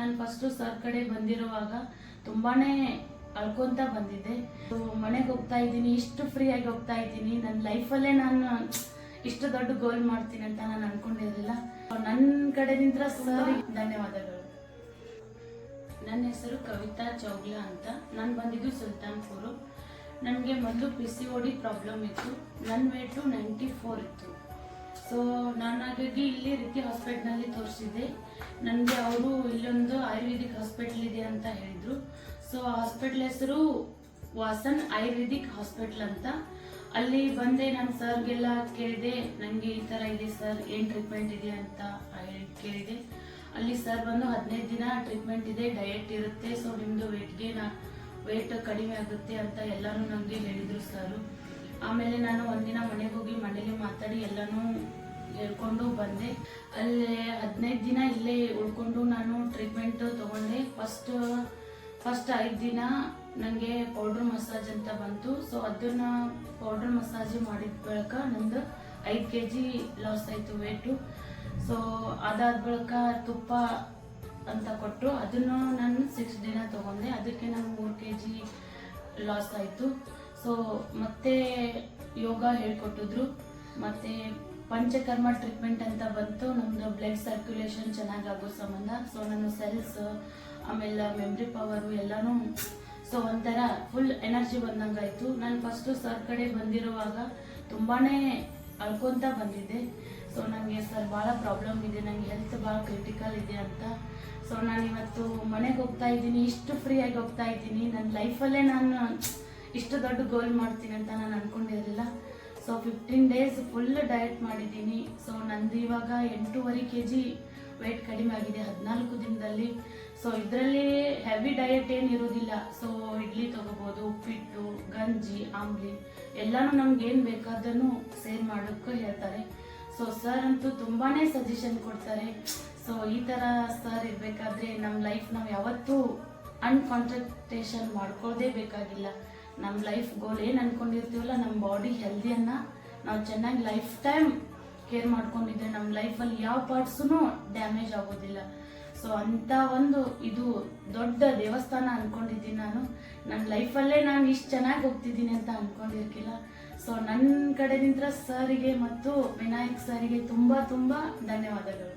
ನಾನು first sir ಕಡೆ ಬಂದಿರುವಾಗ ತುಂಬಾ ಅಳ್ಕೊಂತ ಬಂದಿದ್ದೆ. ಮನೆಗೆ ಹೋಗ್ತಾ ಇದ್ದೀನಿ, ಇಷ್ಟು ಫ್ರೀ ಆಗಿ ಹೋಗ್ತಾ ಇದ್ದೀನಿ. ನನ್ನ ಲೈಫಲ್ಲೇ ನಾನು ಇಷ್ಟು ದೊಡ್ಡ ಗೋಲ್ ಮಾಡ್ತೀನಿ ಅಂತ ನಾನು ಅನ್ಕೊಂಡಿರಲಿಲ್ಲ ನನ್ನ ಕಡೆದಿಂದ ಸರ್ ಧನ್ಯವಾದಗಳು. ನನ್ನ ಹೆಸರು ಕವಿತಾ ಚೌಗ್ಲಾ ಅಂತ. ನಾನು ಬಂದಿದ್ದು ಸುಲ್ತಾನ್ಪುರು. ನನಗೆ ಮೊದಲು P C O D problem ಇತ್ತು. ನನ್ನ ವೇಟು ನೈಂಟಿ ಫೋರ್ ಇತ್ತು. ಸೊ ನಾನು ಹಾಗಾಗಿ ಇಲ್ಲಿ ರೀತಿ ಹಾಸ್ಪಿಟ್ಲಲ್ಲಿ ತೋರಿಸಿದ್ದೆ. ನನಗೆ ಅವರು ಇಲ್ಲೊಂದು ಆಯುರ್ವೇದಿಕ್ ಹಾಸ್ಪಿಟ್ಲ್ ಇದೆ ಅಂತ ಹೇಳಿದರು. ಸೊ ಹಾಸ್ಪಿಟ್ಲ್ ಹೆಸರು ವಾಸನ್ ಆಯುರ್ವೇದಿಕ್ ಹಾಸ್ಪಿಟ್ಲ್ ಅಂತ. ಅಲ್ಲಿ ಬಂದೆ, ನಾನು ಸರ್ಗೆಲ್ಲ ಕೇಳಿದೆ ನನಗೆ ಈ ಥರ ಇದೆ ಸರ್, ಏನು ಟ್ರೀಟ್ಮೆಂಟ್ ಇದೆ ಅಂತ ಕೇಳಿದೆ. ಅಲ್ಲಿ ಸರ್ ಬಂದು, ಹದಿನೈದು ದಿನ ಟ್ರೀಟ್ಮೆಂಟ್ ಇದೆ ಡಯಟ್ ಇರುತ್ತೆ ಸೊ ನಿಮ್ಮದು ವೆಯ್ಟ್ಗೆ ನಾ ವೆಯ್ಟ್ ಕಡಿಮೆ ಆಗುತ್ತೆ ಅಂತ ಎಲ್ಲರೂ ನನಗೆ ಹೇಳಿದರು ಸರು. ಆಮೇಲೆ ನಾನು ಒಂದಿನ ಮನೆಗೆ ಹೋಗಿ, ಮನೇಲಿ ಮಾತಾಡಿ ಎಲ್ಲನೂ ಹೇಳ್ಕೊಂಡು ಬಂದೆ. ಅಲ್ಲಿ ಹದಿನೈದು ದಿನ ಇಲ್ಲೇ ಉಳ್ಕೊಂಡು ನಾನು ಟ್ರೀಟ್ಮೆಂಟ್ ತಗೊಂಡೆ. ಫಸ್ಟ್ ಫಸ್ಟ್ ಐದು ದಿನ ನನಗೆ ಪೌಡ್ರ್ ಮಸಾಜ್ ಅಂತ ಬಂತು. ಸೊ ಅದನ್ನ ಪೌಡ್ರ್ ಮಸಾಜ್ ಮಾಡಿದ ಬಳಿಕ ನಂದು ಐದು ಕೆ ಜಿ ಲಾಸ್ ಆಯಿತು ವೇಟು ಸೊ ಅದಾದ ಬಳಿಕ ತುಪ್ಪ ಅಂತ ಕೊಟ್ಟರು ಅದನ್ನು ನಾನು ಸಿಕ್ಸ್ ದಿನ ತಗೊಂಡೆ. ಅದಕ್ಕೆ ನಾನು ಮೂರು ಕೆ ಜಿ ಲಾಸ್ ಆಯಿತು. ಸೊ ಮತ್ತೆ ಯೋಗ ಹೇಳ್ಕೊಟ್ಟಿದ್ರು. ಮತ್ತೆ ಪಂಚಕರ್ಮ ಟ್ರೀಟ್ಮೆಂಟ್ ಅಂತ ಬಂತು. ನಮ್ದು ಬ್ಲಡ್ ಸರ್ಕ್ಯುಲೇಷನ್ ಚೆನ್ನಾಗಿ ಆಗೋ ಸಂಬಂಧ. ಸೊ ನನ್ನ ಸೆಲ್ಸ್ ಆಮೇಲೆ ಮೆಮ್ರಿ ಪವರು ಎಲ್ಲನೂ ಸೊ ಒಂಥರ ಫುಲ್ ಎನರ್ಜಿ ಬಂದಂಗಾಯ್ತು ನಾನು ಫಸ್ಟು ಸರ್ ಕಡೆ ಬಂದಿರುವಾಗ ತುಂಬಾನೇ ಅಳ್ಕೊಂತ ಬಂದಿದ್ದೆ. ಸೊ ನನಗೆ ಸರ್, ಭಾಳ ಪ್ರಾಬ್ಲಮ್ ಇದೆ. ನನಗೆ ಹೆಲ್ತ್ ಭಾಳ ಕ್ರಿಟಿಕಲ್ ಇದೆ ಅಂತ. ಸೊ ನಾನು ಇವತ್ತು ಮನೆಗೆ ಹೋಗ್ತಾ ಇದ್ದೀನಿ. ಇಷ್ಟು ಫ್ರೀ ಆಗಿ ಹೋಗ್ತಾ ಇದ್ದೀನಿ. ನನ್ನ ಲೈಫಲ್ಲೇ ನಾನು ಇಷ್ಟು ದೊಡ್ಡ ಗೋಲ್ ಮಾಡ್ತೀನಿ ಅಂತ ನಾನು ಅನ್ಕೊಂಡಿರಲಿಲ್ಲ. So fifteen days full diet ಮಾಡಿದ್ದೀನಿ. ಸೊ ನಂದು ಇವಾಗ ಎಂಟೂವರೆ ಕೆ ಜಿ ವೆಯ್ಟ್ ಕಡಿಮೆ ಆಗಿದೆ, ಹದಿನಾಲ್ಕು ದಿನದಲ್ಲಿ. ಸೊ ಇದರಲ್ಲಿ ಹೆವಿ ಡಯಟ್ ಏನು ಇರೋದಿಲ್ಲ. ಸೊ ಇಡ್ಲಿ ತೊಗೋಬೋದು, ಉಪ್ಪಿಟ್ಟು, ಗಂಜಿ, ಆಮ್ಲಿ ಎಲ್ಲನೂ ನಮ್ಗೆ ಏನು ಬೇಕಾದನ್ನು ಸೇರ್ ಮಾಡೋಕ್ಕೂ ಹೇಳ್ತಾರೆ. ಸೊ ಸರ್ ಅಂತೂ ತುಂಬಾ ಸಜೆಷನ್ ಕೊಡ್ತಾರೆ. ಸೊ ಈ ಥರ ಸರ್ ಇರಬೇಕಾದ್ರೆ ನಮ್ಮ ಲೈಫ್ ನಾವು ಯಾವತ್ತೂ ಅನ್ಕಾನ್ಸಂಟ್ರೇಷನ್ ಮಾಡ್ಕೊಳ್ಳೋದೇ ಬೇಕಾಗಿಲ್ಲ. ನಮ್ಮ ಲೈಫ್ ಗೋಲ್ ಏನು ಅನ್ಕೊಂಡಿರ್ತೀವಲ್ಲ ನಮ್ಮ ಬಾಡಿ ಹೆಲ್ದಿಯನ್ನ ನಾವು ಚೆನ್ನಾಗಿ ಲೈಫ್ ಟೈಮ್ ಕೇರ್ ಮಾಡ್ಕೊಂಡಿದ್ರೆ ನಮ್ಮ ಲೈಫಲ್ಲಿ ಯಾವ ಪಾರ್ಟ್ಸೂ ಡ್ಯಾಮೇಜ್ ಆಗೋದಿಲ್ಲ. ಸೊ ಅಂತ ಒಂದು ಇದು ದೊಡ್ಡ ದೇವಸ್ಥಾನ ಅನ್ಕೊಂಡಿದ್ದೀನಿ ನಾನು. ನನ್ನ ಲೈಫಲ್ಲೇ ನಾನು ಇಷ್ಟು ಚೆನ್ನಾಗಿ ಹೋಗ್ತಿದ್ದೀನಿ ಅಂತ ಅನ್ಕೊಂಡಿರ್ಕಿಲ್ಲ. ಸೊ ನನ್ನ ಕಡೆಯಿಂದ ಸರ್ಗೆ ಮತ್ತು ವಿನಾಯಕ್ ಸರ್ಗೆ ತುಂಬ ತುಂಬ ಧನ್ಯವಾದಗಳು.